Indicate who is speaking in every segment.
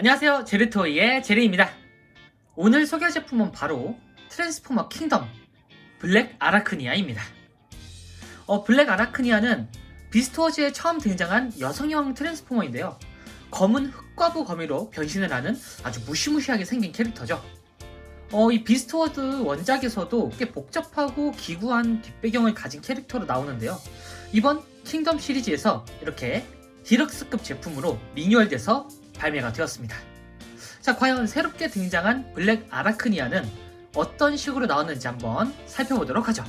Speaker 1: 안녕하세요. 제르토이의 제리입니다. 오늘 소개할 제품은 바로 트랜스포머 킹덤 블랙 아라크니아입니다. 어, 블랙 아라크니아는 비스토어즈에 처음 등장한 여성형 트랜스포머인데요. 검은 흑과부 거미로 변신을 하는 아주 무시무시하게 생긴 캐릭터죠. 어, 이 비스트워드 원작에서도 꽤 복잡하고 기구한 뒷배경을 가진 캐릭터로 나오는데요. 이번 킹덤 시리즈에서 이렇게 디럭스급 제품으로 리뉴얼돼서 발매가 되었습니다. 자, 과연 새롭게 등장한 블랙 아라크니아는 어떤 식으로 나왔는지 한번 살펴보도록 하죠.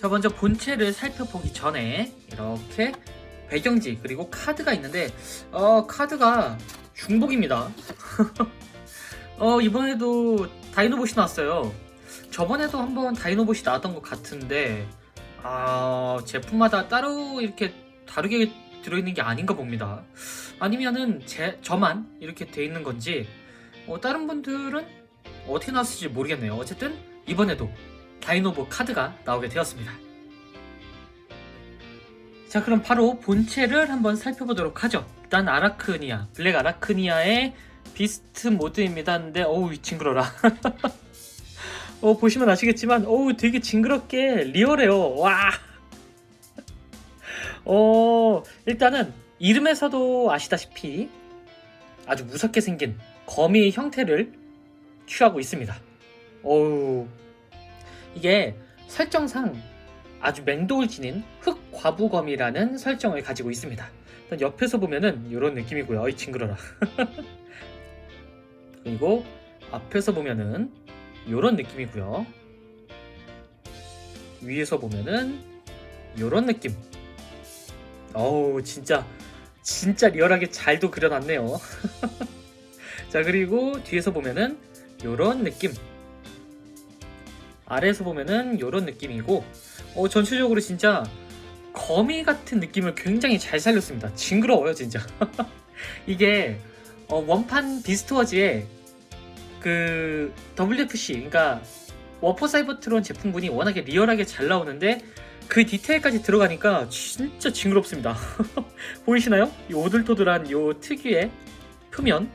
Speaker 1: 자, 먼저 본체를 살펴보기 전에 이렇게 배경지 그리고 카드가 있는데 어, 카드가 중복입니다. 어, 이번에도 다이노봇이 나왔어요. 저번에도 한번 다이노봇이 나왔던 것 같은데, 아, 제품마다 따로 이렇게 다르게 들어있는 게 아닌가 봅니다. 아니면은 제, 저만 이렇게 돼 있는 건지, 어, 다른 분들은 어떻게 나왔을지 모르겠네요. 어쨌든, 이번에도 다이노봇 카드가 나오게 되었습니다. 자, 그럼 바로 본체를 한번 살펴보도록 하죠. 일단 아라크니아, 블랙 아라크니아의 비스트 모드입니다. 근데 어우 징그러라. 어 보시면 아시겠지만 어우 되게 징그럽게 리얼해요. 와. 어 일단은 이름에서도 아시다시피 아주 무섭게 생긴 거미의 형태를 취하고 있습니다. 어우 이게 설정상 아주 맹독을 지닌 흑과부거미라는 설정을 가지고 있습니다. 일단 옆에서 보면은 이런 느낌이고요. 어이 징그러라. 그리고 앞에서 보면은 이런 느낌이고요. 위에서 보면은 이런 느낌. 어우 진짜 진짜 리얼하게 잘도 그려놨네요. 자 그리고 뒤에서 보면은 이런 느낌. 아래에서 보면은 이런 느낌이고 어, 전체적으로 진짜 거미 같은 느낌을 굉장히 잘 살렸습니다. 징그러워요 진짜. 이게 어, 원판 비스토어즈의 그 WFC 그러니까 워퍼 사이버트론 제품군이 워낙에 리얼하게 잘 나오는데 그 디테일까지 들어가니까 진짜 징그럽습니다. 보이시나요? 이 오돌토돌한 요 특유의 표면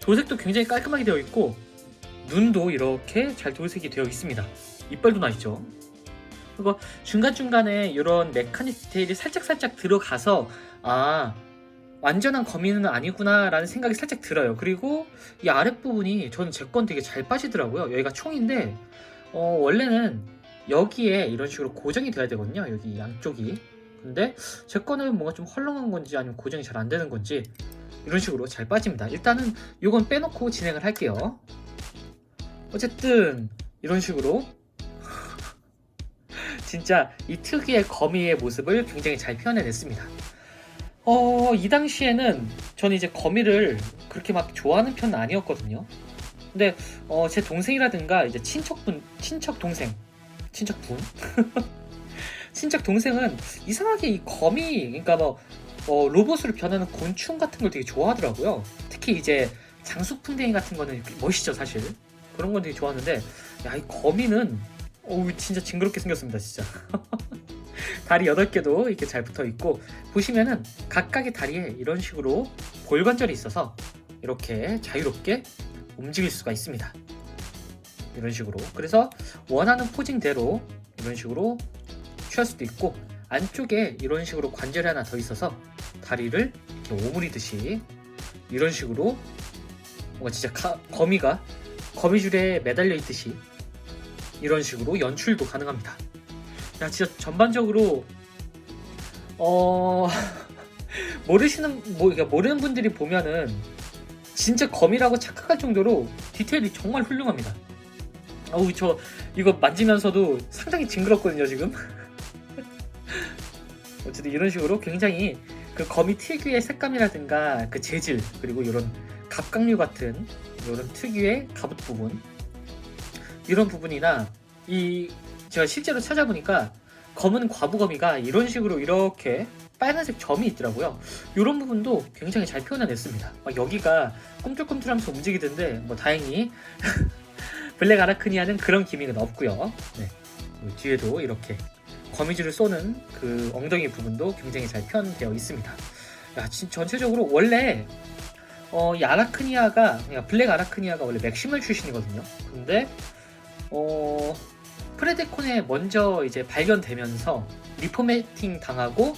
Speaker 1: 도색도 굉장히 깔끔하게 되어 있고 눈도 이렇게 잘 도색이 되어 있습니다. 이빨도 나 있죠. 그리고 중간중간에 이런 메카닉 디테일이 살짝살짝 들어가서 아 완전한 거미는 아니구나 라는 생각이 살짝 들어요 그리고 이 아랫부분이 저는 제 건 되게 잘 빠지더라고요 여기가 총인데 어, 원래는 여기에 이런 식으로 고정이 돼야 되거든요. 여기 양쪽이. 근데 제 거는 뭔가 좀 헐렁한 건지 아니면 고정이 잘 안 되는 건지 이런 식으로 잘 빠집니다. 일단은 이건 빼놓고 진행을 할게요. 어쨌든 이런 식으로 진짜 이 특유의 거미의 모습을 굉장히 잘 표현해냈습니다. 어, 이 당시에는 저는 이제 거미를 그렇게 막 좋아하는 편은 아니었거든요. 근데 어, 제 동생이라든가 이제 친척분, 친척 동생, 친척 분, 친척 동생은 이상하게 이 거미, 그러니까 뭐 어, 로봇으로 변하는 곤충 같은 걸 되게 좋아하더라고요. 특히 이제 장수풍뎅이 같은 거는 멋있죠, 사실. 그런 건 되게 좋아하는데, 야, 이 거미는 어우 진짜 징그럽게 생겼습니다, 진짜. 다리 8개도 이렇게 잘 붙어 있고 보시면은 각각의 다리에 이런 식으로 골관절이 있어서 이렇게 자유롭게 움직일 수가 있습니다. 이런 식으로. 그래서 원하는 포징대로 이런 식으로 취할 수도 있고 안쪽에 이런 식으로 관절이 하나 더 있어서 다리를 이렇게 오므리듯이 이런 식으로 뭔가 진짜 가, 거미가 거미줄에 매달려 있듯이 이런 식으로 연출도 가능합니다. 야 진짜 전반적으로 어 모르시는 뭐 그러니까 모르는 분들이 보면은 진짜 검이라고 착각할 정도로 디테일이 정말 훌륭합니다. 어우 저 이거 만지면서도 상당히 징그럽거든요 지금. 어쨌든 이런 식으로 굉장히 그 거미 특유의 색감이라든가 그 재질 그리고 이런 갑각류 같은 이런 특유의 갑옷 부분 이런 부분이나 이 제가 실제로 찾아보니까 검은 과부거미가 이런 식으로 이렇게 빨간색 점이 있더라고요. 이런 부분도 굉장히 잘 표현해냈습니다. 막 여기가 꿈틀꿈틀하면서 움직이던데 뭐 다행히 블랙 아라크니아는 그런 기믹은 없고요. 네. 뒤에도 이렇게 거미줄을 쏘는 그 엉덩이 부분도 굉장히 잘 표현되어 있습니다. 야, 진 전체적으로 원래 어, 이 아라크니아가 블랙 아라크니아가 원래 맥시멀 출신이거든요. 근데 어, 프레데콘에 먼저 이제 발견되면서 리포매팅 당하고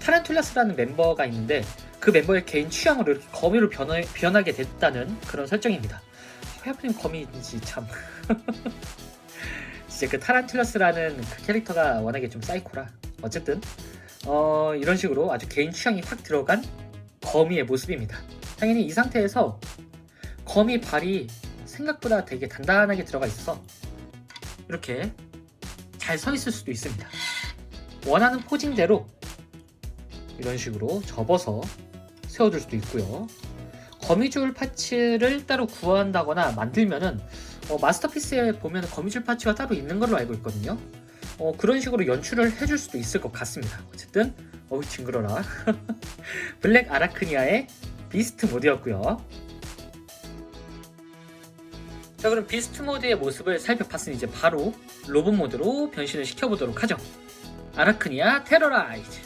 Speaker 1: 타란툴라스라는 멤버가 있는데 그 멤버의 개인 취향으로 이렇게 거미로 변하, 변하게 됐다는 그런 설정입니다. 하필이면 거미인지 참. 진짜 그 타란툴라스라는 그 캐릭터가 워낙에 좀 사이코라. 어쨌든 어, 이런 식으로 아주 개인 취향이 확 들어간 거미의 모습입니다. 당연히 이 상태에서 거미 발이 생각보다 되게 단단하게 들어가 있어서 이렇게 잘 서 있을 수도 있습니다. 원하는 포징대로 이런 식으로 접어서 세워둘 수도 있고요. 거미줄 파츠를 따로 구한다거나 만들면은 어, 마스터피스에 보면 거미줄 파츠가 따로 있는 걸로 알고 있거든요. 어, 그런 식으로 연출을 해줄 수도 있을 것 같습니다. 어쨌든 어우 징그러라. 블랙 아라크니아의 비스트 모드였고요. 자 그럼 비스트 모드의 모습을 살펴봤으니 이제 바로 로봇 모드로 변신을 시켜보도록 하죠. 아라크니아 테러라이즈.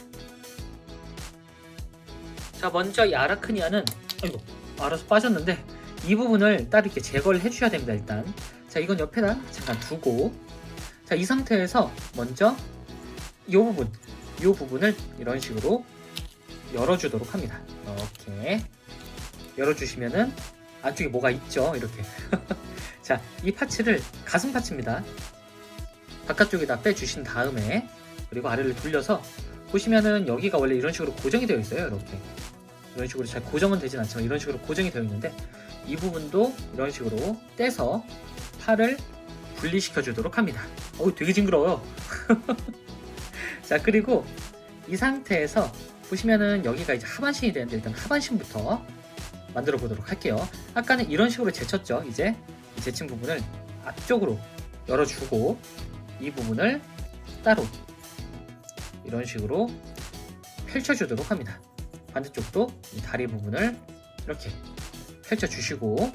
Speaker 1: 자 먼저 이 아라크니아는 아이고 알아서 빠졌는데 이 부분을 따로 이렇게 제거를 해주셔야 됩니다 일단. 자 이건 옆에다 잠깐 두고 자 이 상태에서 먼저 이 부분 이 부분을 이런 식으로 열어주도록 합니다. 이렇게 열어주시면은 안쪽에 뭐가 있죠 이렇게. 자, 이 파츠를 가슴 파츠입니다. 바깥쪽에다 빼주신 다음에 그리고 아래를 돌려서 보시면은 여기가 원래 이런 식으로 고정이 되어 있어요. 이렇게 이런 식으로 잘 고정은 되진 않지만 이런 식으로 고정이 되어 있는데 이 부분도 이런 식으로 떼서 팔을 분리시켜 주도록 합니다. 어우 되게 징그러워요. 자 그리고 이 상태에서 보시면은 여기가 이제 하반신이 되는데 일단 하반신부터 만들어 보도록 할게요. 아까는 이런 식으로 제쳤죠. 이제 이 제친 부분을 앞쪽으로 열어주고 이 부분을 따로 이런 식으로 펼쳐주도록 합니다. 반대쪽도 이 다리 부분을 이렇게 펼쳐주시고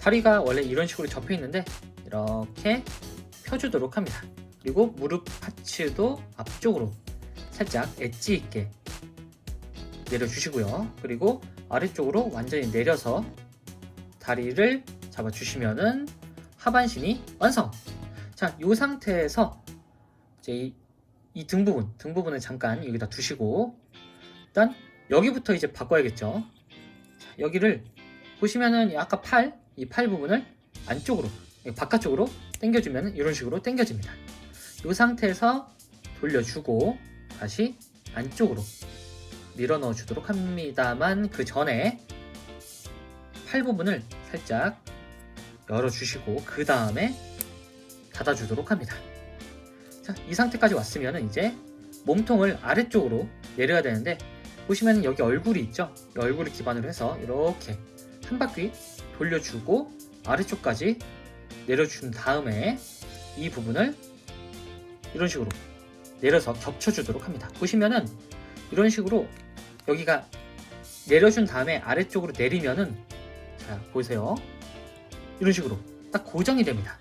Speaker 1: 다리가 원래 이런 식으로 접혀 있는데 이렇게 펴주도록 합니다. 그리고 무릎 파츠도 앞쪽으로 살짝 엣지 있게 내려주시고요. 그리고 아래쪽으로 완전히 내려서 다리를 잡아주시면은 하반신이 완성. 자, 이 상태에서 이제 이등 부분, 등 부분을 잠깐 여기다 두시고 일단 여기부터 이제 바꿔야겠죠. 자, 여기를 보시면은 아까 팔, 이 팔 부분을 안쪽으로, 바깥쪽으로 당겨주면 이런 식으로 당겨집니다. 이 상태에서 돌려주고 다시 안쪽으로 밀어 넣어 주도록 합니다만 그 전에 팔 부분을 살짝 열어 주시고 그 다음에 닫아 주도록 합니다. 자, 이 상태까지 왔으면 이제 몸통을 아래쪽으로 내려야 되는데 보시면 여기 얼굴이 있죠? 이 얼굴을 기반으로 해서 이렇게 한 바퀴 돌려주고 아래쪽까지 내려준 다음에 이 부분을 이런 식으로 내려서 겹쳐주도록 합니다. 보시면은 이런 식으로 여기가 내려준 다음에 아래쪽으로 내리면은 자 보세요 이런 식으로 딱 고정이 됩니다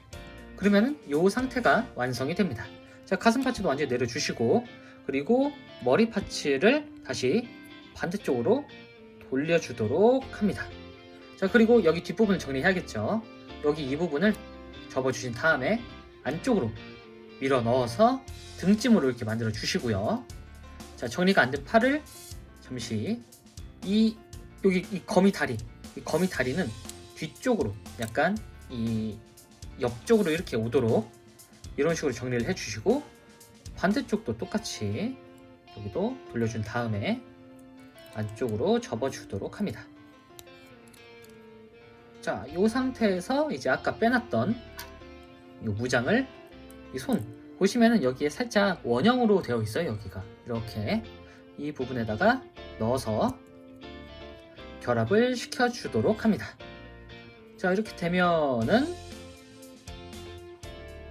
Speaker 1: 그러면은 이 상태가 완성이 됩니다 자 가슴 파츠도 완전히 내려주시고 그리고 머리 파츠를 다시 반대쪽으로 돌려주도록 합니다. 자 그리고 여기 뒷부분을 정리해야겠죠? 여기 이 부분을 접어주신 다음에 안쪽으로 밀어 넣어서 등찜으로 이렇게 만들어 주시고요. 자 정리가 안 된 팔을 잠시 이 여기 이 거미 다리 이 거미 다리는 뒤쪽으로 약간 이 옆쪽으로 이렇게 오도록 이런 식으로 정리를 해주시고 반대쪽도 똑같이 여기도 돌려준 다음에 안쪽으로 접어주도록 합니다. 자, 이 상태에서 이제 아까 빼놨던 이 무장을 이 손 보시면은 여기에 살짝 원형으로 되어 있어요. 여기가 이렇게 이 부분에다가 넣어서 결합을 시켜주도록 합니다. 자 이렇게 되면은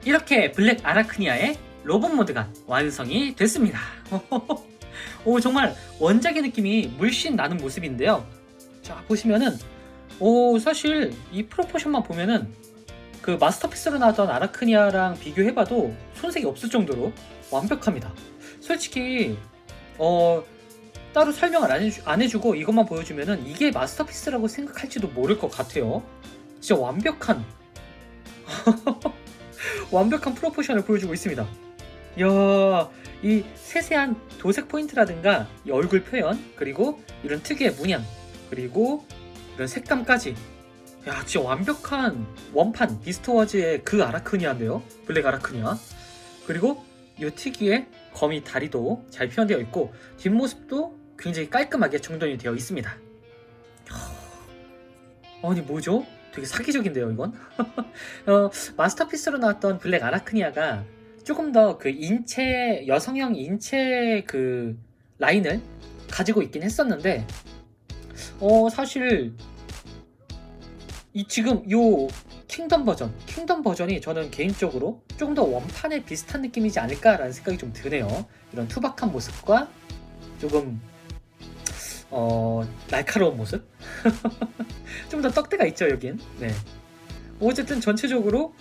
Speaker 1: 이렇게 블랙 아라크니아의 로봇 모드가 완성이 됐습니다. 오 정말 원작의 느낌이 물씬 나는 모습인데요. 자 보시면은 오 사실 이 프로포션만 보면은 그 마스터피스로 나왔던 아라크니아랑 비교해봐도 손색이 없을 정도로 완벽합니다. 솔직히 어 따로 설명을 안, 해주, 안 해주고 이것만 보여주면은 이게 마스터피스라고 생각할지도 모를 것 같아요. 진짜 완벽한 완벽한 프로포션을 보여주고 있습니다. 이야, 이 세세한 도색 포인트라든가 이 얼굴 표현 그리고 이런 특유의 문양 그리고 이런 색감까지. 야 진짜 완벽한 원판 비스트워즈의 그 아라크니아인데요? 블랙 아라크니아. 그리고 이 특유의 거미 다리도 잘 표현되어 있고 뒷모습도 굉장히 깔끔하게 정돈이 되어 있습니다. 야, 아니 뭐죠? 되게 사기적인데요 이건? 어, 마스터피스로 나왔던 블랙 아라크니아가 조금 더 그 인체 여성형 인체 그 라인을 가지고 있긴 했었는데 어 사실 이 지금 요 킹덤 버전 킹덤 버전이 저는 개인적으로 조금 더 원판에 비슷한 느낌이지 않을까라는 생각이 좀 드네요. 이런 투박한 모습과 조금 어 날카로운 모습? 좀 더 떡대가 있죠 여긴. 네. 어쨌든 전체적으로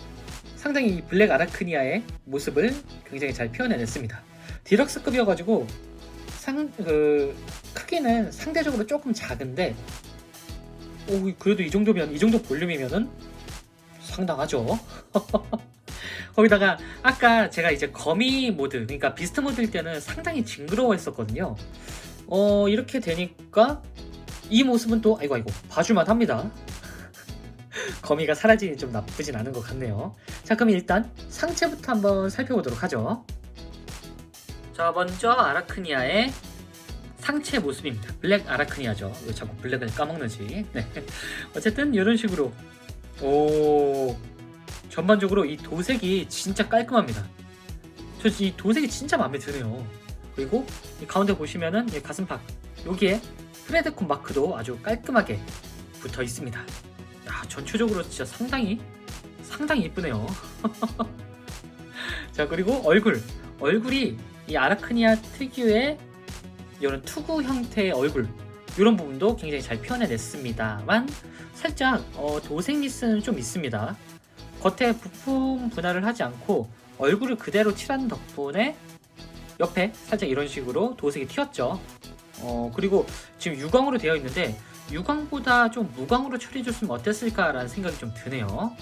Speaker 1: 상당히 이 블랙 아라크니아의 모습을 굉장히 잘 표현해냈습니다. 디럭스급이어가지고 상, 그, 크기는 상대적으로 조금 작은데, 오, 그래도 이 정도면, 이 정도 볼륨이면은 상당하죠. 거기다가 아까 제가 이제 거미 모드, 그러니까 비스트 모드일 때는 상당히 징그러워 했었거든요. 어, 이렇게 되니까 이 모습은 또, 아이고, 아이고, 봐줄만 합니다. 거미가 사라지니 좀 나쁘진 않은 것 같네요. 자, 그럼 일단 상체부터 한번 살펴보도록 하죠. 자, 먼저 아라크니아의 상체 모습입니다. 블랙 아라크니아죠. 왜 자꾸 블랙을 까먹는지. 네. 어쨌든 이런 식으로 오 전반적으로 이 도색이 진짜 깔끔합니다. 저 이 도색이 진짜 마음에 드네요. 그리고 이 가운데 보시면은 이 가슴팍 여기에 프레드콘 마크도 아주 깔끔하게 붙어 있습니다. 야, 전체적으로 진짜 상당히 상당히 이쁘네요. 자, 그리고 얼굴. 얼굴이 이 아라크니아 특유의 이런 투구 형태의 얼굴. 이런 부분도 굉장히 잘 표현해냈습니다만 살짝 어, 도색 미스는 좀 있습니다. 겉에 부품 분할을 하지 않고 얼굴을 그대로 칠한 덕분에 옆에 살짝 이런 식으로 도색이 튀었죠. 어, 그리고 지금 유광으로 되어 있는데 유광보다 좀 무광으로 처리해줬으면 어땠을까라는 생각이 좀 드네요.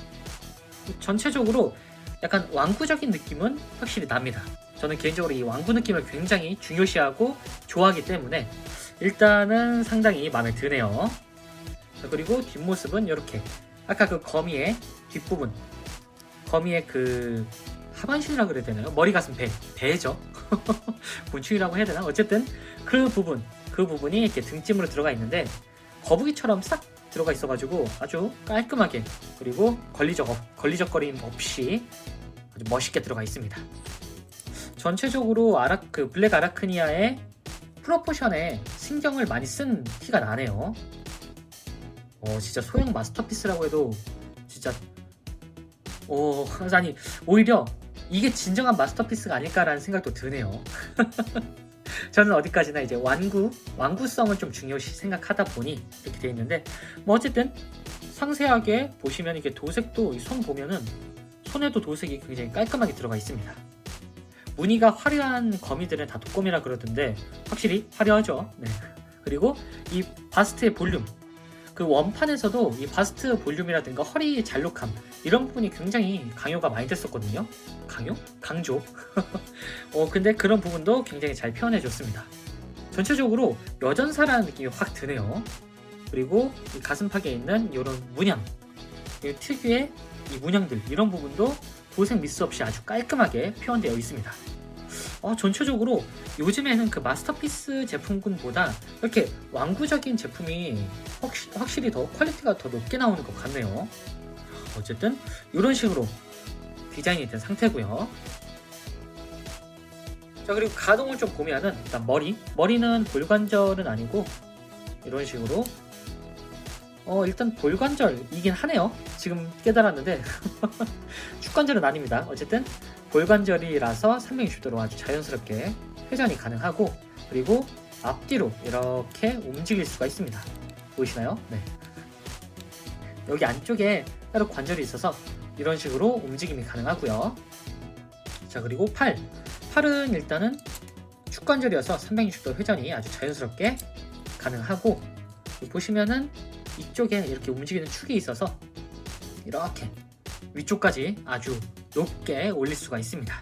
Speaker 1: 전체적으로 약간 왕구적인 느낌은 확실히 납니다. 저는 개인적으로 이 왕구 느낌을 굉장히 중요시하고 좋아하기 때문에 일단은 상당히 마음에 드네요. 자, 그리고 뒷모습은 이렇게 아까 그 거미의 뒷부분 거미의 그 하반신이라 그래야 되나요? 머리 가슴 배 배죠. 곤충이라고 해야 되나? 어쨌든 그 부분 그 부분이 이렇게 등찜으로 들어가 있는데 거북이처럼 싹 들어가 있어가지고 아주 깔끔하게 그리고 걸리적 걸리적거림 없이 아주 멋있게 들어가 있습니다. 전체적으로 아라 그 블랙 아라크니아의 프로포션에 신경을 많이 쓴 티가 나네요. 어 진짜 소형 마스터피스라고 해도 진짜 오 아니 오히려 이게 진정한 마스터피스가 아닐까라는 생각도 드네요. 저는 어디까지나 이제 완구, 완구성을 좀 중요시 생각하다 보니 이렇게 돼 있는데 뭐 어쨌든 상세하게 보시면 이게 도색도 이손 보면은 손에도 도색이 굉장히 깔끔하게 들어가 있습니다. 무늬가 화려한 거미들은 다 독거미라 그러던데 확실히 화려하죠. 네. 그리고 이 바스트의 볼륨 그 원판에서도 이 바스트 볼륨이라든가 허리 잘록함 이런 부분이 굉장히 강요가 많이 됐었거든요. 강요? 강조. 어 근데 그런 부분도 굉장히 잘 표현해 줬습니다. 전체적으로 여전사라는 느낌이 확 드네요. 그리고 이 가슴팍에 있는 이런 문양, 이 특유의 이 문양들 이런 부분도 도색 미스 없이 아주 깔끔하게 표현되어 있습니다. 어, 전체적으로 요즘에는 그 마스터피스 제품군보다 이렇게 왕구적인 제품이 확시, 확실 히 더 퀄리티가 더 높게 나오는 것 같네요. 어쨌든 이런 식으로 디자인이 된 상태고요. 자 그리고 가동을 좀 보면은 일단 머리 머리는 볼관절은 아니고 이런 식으로 어 일단 볼관절이긴 하네요. 지금 깨달았는데 축관절은 아닙니다. 어쨌든 볼관절이라서 360도로 아주 자연스럽게 회전이 가능하고 그리고 앞뒤로 이렇게 움직일 수가 있습니다. 보이시나요? 네. 여기 안쪽에 따로 관절이 있어서 이런 식으로 움직임이 가능하고요. 자 그리고 팔 팔은 일단은 축관절이어서 360도 회전이 아주 자연스럽게 가능하고 보시면은 이쪽에 이렇게 움직이는 축이 있어서 이렇게 위쪽까지 아주 높게 올릴 수가 있습니다.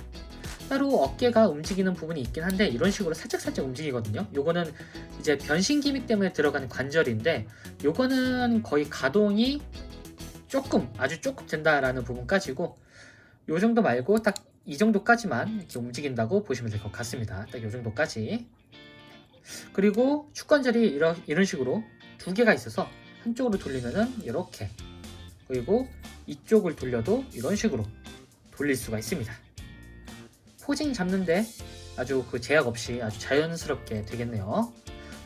Speaker 1: 따로 어깨가 움직이는 부분이 있긴 한데 이런 식으로 살짝살짝 움직이거든요. 요거는 이제 변신 기믹 때문에 들어가는 관절인데 요거는 거의 가동이 조금 아주 조금 된다라는 부분까지고 요 정도 말고 딱 이 정도까지만 이렇게 움직인다고 보시면 될 것 같습니다. 딱 요 정도까지. 그리고 축관절이 이런, 식으로 두 개가 있어서 한쪽으로 돌리면은 이렇게 그리고 이쪽을 돌려도 이런 식으로 돌릴 수가 있습니다. 포징 잡는데 아주 그 제약 없이 아주 자연스럽게 되겠네요.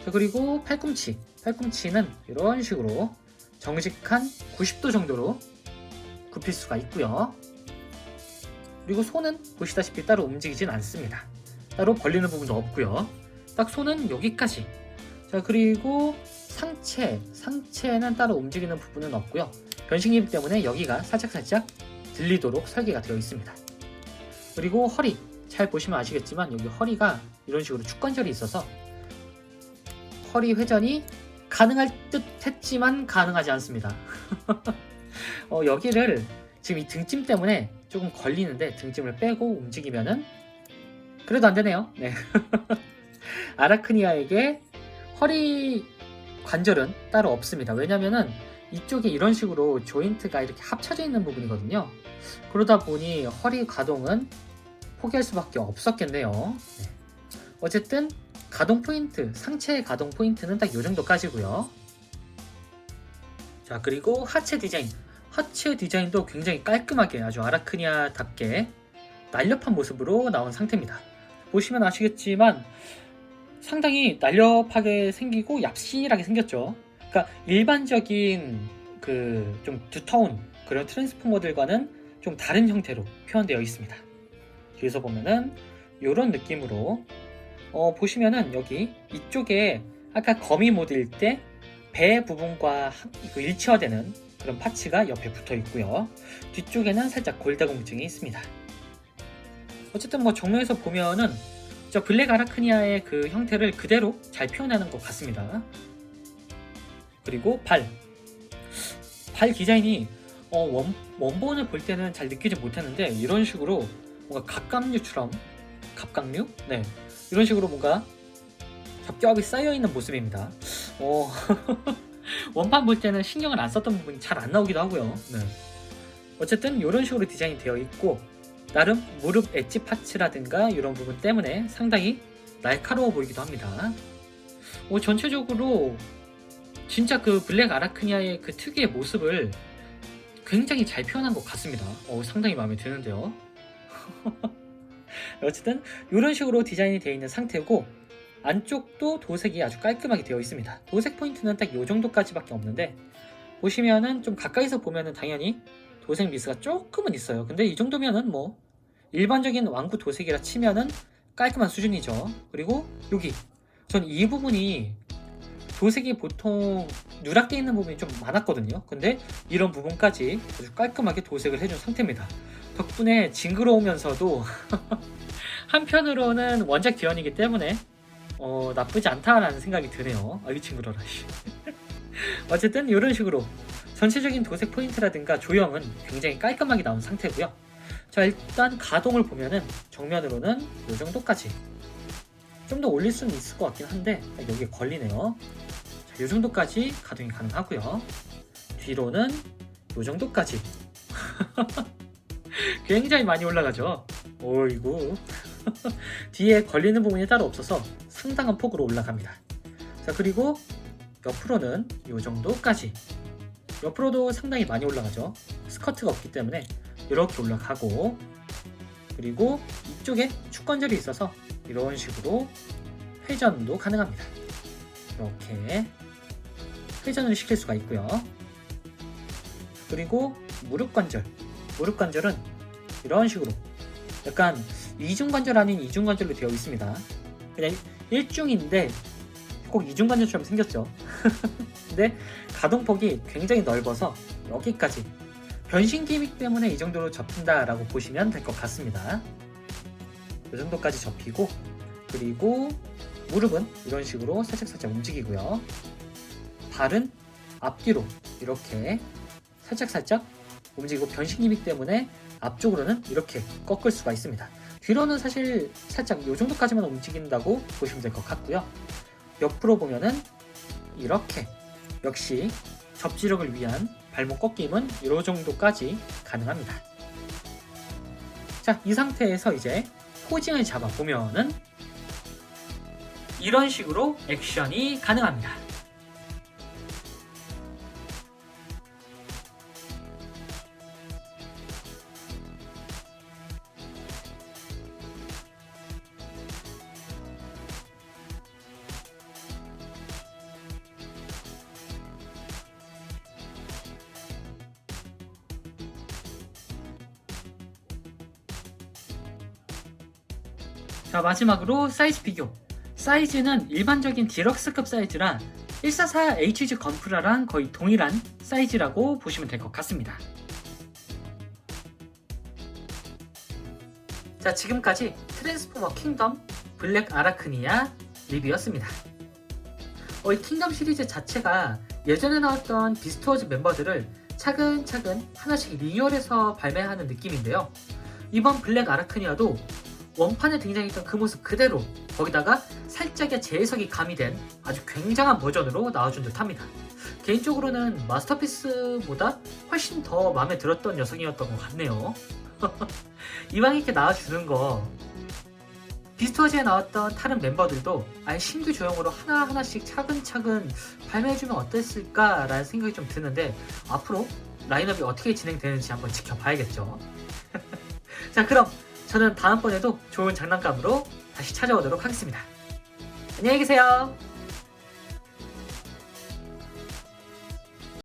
Speaker 1: 자, 그리고 팔꿈치. 팔꿈치는 이런 식으로 정직한 90도 정도로 굽힐 수가 있고요. 그리고 손은 보시다시피 따로 움직이진 않습니다. 따로 벌리는 부분도 없고요. 딱 손은 여기까지. 자, 그리고 상체. 상체는 따로 움직이는 부분은 없고요. 변신기이기 때문에 여기가 살짝살짝 들리도록 설계가 되어 있습니다. 그리고 허리. 잘 보시면 아시겠지만 여기 허리가 이런 식으로 축관절이 있어서 허리 회전이 가능할 듯 했지만 가능하지 않습니다. 어, 여기를 지금 이 등짐 때문에 조금 걸리는데 등짐을 빼고 움직이면은 그래도 안 되네요. 네. 아라크니아에게 허리 관절은 따로 없습니다. 왜냐면은 이쪽에 이런 식으로 조인트가 이렇게 합쳐져 있는 부분이거든요. 그러다 보니 허리 가동은 포기할 수밖에 없었겠네요. 네. 어쨌든 가동 포인트, 상체의 가동 포인트는 딱 이 정도까지고요. 자, 그리고 하체 디자인. 하체 디자인도 굉장히 깔끔하게 아주 아라크니아답게 날렵한 모습으로 나온 상태입니다. 보시면 아시겠지만 상당히 날렵하게 생기고 얍실하게 생겼죠. 그러니까 일반적인 그 좀 두터운 그런 트랜스포머들과는 좀 다른 형태로 표현되어 있습니다. 뒤에서 보면은 이런 느낌으로 어, 보시면은 여기 이쪽에 아까 거미 모드일 때 배 부분과 그 일치화되는 그런 파츠가 옆에 붙어 있고요. 뒤쪽에는 살짝 골다공증이 있습니다. 어쨌든 뭐 정면에서 보면은 저 블랙 아라크니아의 그 형태를 그대로 잘 표현하는 것 같습니다. 그리고 발. 발 디자인이 어, 원, 원본을 볼 때는 잘 느끼지 못했는데 이런 식으로 뭔가 갑각류처럼 갑각류? 네. 이런 식으로 뭔가 겹겹이 쌓여있는 모습입니다. 어, 원판 볼 때는 신경을 안 썼던 부분이 잘 안 나오기도 하고요. 네. 어쨌든 이런 식으로 디자인이 되어 있고 나름 무릎 엣지 파츠라든가 이런 부분 때문에 상당히 날카로워 보이기도 합니다. 어, 전체적으로 진짜 그 블랙 아라크니아의 그 특유의 모습을 굉장히 잘 표현한 것 같습니다. 어, 상당히 마음에 드는데요. 어쨌든 이런 식으로 디자인이 되어 있는 상태고 안쪽도 도색이 아주 깔끔하게 되어 있습니다. 도색 포인트는 딱 이 정도까지밖에 없는데 보시면은 좀 가까이서 보면은 당연히 도색 미스가 조금은 있어요. 근데 이 정도면은 뭐 일반적인 왕구 도색이라 치면은 깔끔한 수준이죠. 그리고 여기 전 이 부분이 도색이 보통 누락되어 있는 부분이 좀 많았거든요. 근데 이런 부분까지 아주 깔끔하게 도색을 해준 상태입니다. 덕분에 징그러우면서도 한편으로는 원작 기원이기 때문에 어, 나쁘지 않다라는 생각이 드네요. 아 이 징그러라. 씨. 어쨌든 이런 식으로 전체적인 도색 포인트라든가 조형은 굉장히 깔끔하게 나온 상태고요. 자 일단 가동을 보면은 정면으로는 이 정도까지 좀 더 올릴 수는 있을 것 같긴 한데 여기에 걸리네요. 자, 이 정도까지 가동이 가능하고요. 뒤로는 이 정도까지 굉장히 많이 올라가죠. 오이구 뒤에 걸리는 부분이 따로 없어서 상당한 폭으로 올라갑니다. 자 그리고 옆으로는 이 정도까지 옆으로도 상당히 많이 올라가죠. 스커트가 없기 때문에 이렇게 올라가고 그리고 이쪽에 축관절이 있어서 이런 식으로 회전도 가능합니다. 이렇게 회전을 시킬 수가 있고요. 그리고 무릎 관절. 무릎 관절은 이런 식으로 약간 이중 관절 아닌 이중 관절로 되어 있습니다. 그냥 일중인데 꼭 이중 관절처럼 생겼죠. 근데 가동폭이 굉장히 넓어서 여기까지 변신 기믹 때문에 이 정도로 접힌다라고 보시면 될 것 같습니다. 이 정도까지 접히고 그리고 무릎은 이런 식으로 살짝살짝 움직이고요. 발은 앞뒤로 이렇게 살짝살짝 움직이고 변신기믹 때문에 앞쪽으로는 이렇게 꺾을 수가 있습니다. 뒤로는 사실 살짝 이 정도까지만 움직인다고 보시면 될 것 같고요. 옆으로 보면은 이렇게 역시 접지력을 위한 발목 꺾임은 이 정도까지 가능합니다. 자, 이 상태에서 이제 포징을 잡아 보면은 이런 식으로 액션이 가능합니다. 자, 마지막으로 사이즈 비교. 사이즈는 일반적인 디럭스급 사이즈라 144HG 건프라랑 거의 동일한 사이즈라고 보시면 될 것 같습니다. 자, 지금까지 트랜스포머 킹덤 블랙 아라크니아 리뷰였습니다. 어, 이 킹덤 시리즈 자체가 예전에 나왔던 비스토어즈 멤버들을 차근차근 하나씩 리뉴얼해서 발매하는 느낌인데요. 이번 블랙 아라크니아도 원판에 등장했던 그 모습 그대로 거기다가 살짝의 재해석이 가미된 아주 굉장한 버전으로 나와준 듯 합니다. 개인적으로는 마스터피스보다 훨씬 더 마음에 들었던 녀석이었던 것 같네요. 이왕 이렇게 나와주는 거 비스토어즈에 나왔던 다른 멤버들도 아예 신규 조형으로 하나하나씩 차근차근 발매해주면 어땠을까 라는 생각이 좀 드는데 앞으로 라인업이 어떻게 진행되는지 한번 지켜봐야겠죠. 자 그럼 저는 다음번에도 좋은 장난감으로 다시 찾아오도록 하겠습니다. 안녕히 계세요.